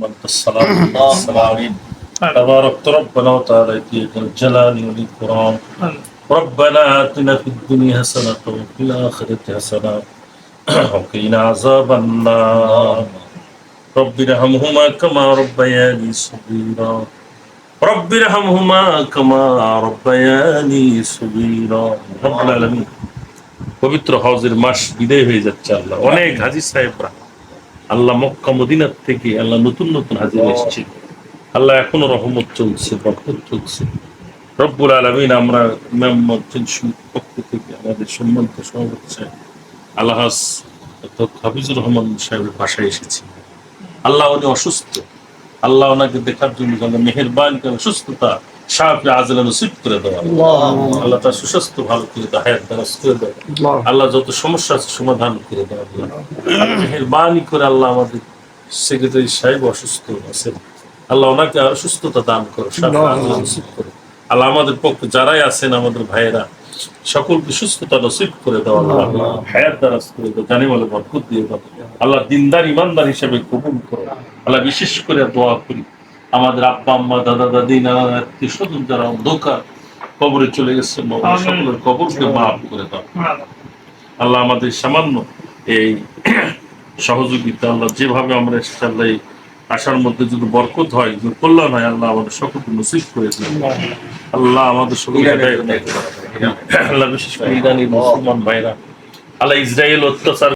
أنت السلام السلام تبارك ربنا وتعالى في الجلال والإكرام ربنا آتنا في الدنيا حسنة وفي الآخرة حسنة وقنا عذاب النار رب ارحمهما كما ربياني صغيرا رب ارحمهما كما ربياني صغيرا رب العالمين পবিত্র হজের মাস বিদায় হয়ে যাচ্ছে আল্লাহ অনেক হাজি সাহেবরা আল্লাহ মক্কা মদিনার থেকে আল্লাহ নতুন নতুন হাজির এসেছে আল্লাহ এখনও রহমত চলছে, বরকত চলছে। রব্বুল আলমিন আমরা মজ্জিদ পক্ষ থেকে আমাদের সম্মানিত সভাপতি সাহেব অর্থাৎ হাফিজুর রহমান সাহেবের বাসায় এসেছি। আল্লাহ উনি অসুস্থ। আল্লাহ ওনাকে দেখার জন্য মেহেরবান করে সুস্থতা সাহায্য আজলা নসিব করে দেওয়া আল্লাহ তার সুস্বাস্থ্য ভালো করে দেওয়া হায়াত দারাজ করে দেওয়া আল্লাহ যত সমস্যা আছে সমাধান করে দেওয়া মেহরবানি করে আল্লাহ আমাদের সেক্রেটারি সাহেব অসুস্থ আছেন। আল্লাহ ওনাকে আরও সুস্থতা দান করো নসিব করো। আল্লাহ আমাদের পক্ষে যারাই আছেন আমাদের ভাইয়েরা সকলকে সুস্থতা নসিব করে দাও আল্লাহ। হায়াত দারাজ করে দাও জানি বলে বরকত দিয়ে দাও। আল্লাহ দিনদার ইমানদার হিসেবে কবুল করো। আল্লাহ বিশেষ করে দোয়া করি। আমাদের আব্বা আম্মা দাদা দাদি নানা আত্মীয় স্বজন যারা অন্ধকার কবরে চলে গেছে সকলের কবরকে মাফ করে দাও। আল্লাহ আমাদের সামান্য এই সহযোগিতা আল্লাহ যেভাবে আমরা এই আশার মধ্যে যদি বরকত হয় যদি কল্যাণ হয় আল্লাহ আমাদের সকলকে নসিব করে দিন। আল্লাহ আমাদের সকলকে আল্লাহ বিশেষ করে ইরানি মুসলমান ভাইরা আল্লাহ ইসরায়েল অত্যাচার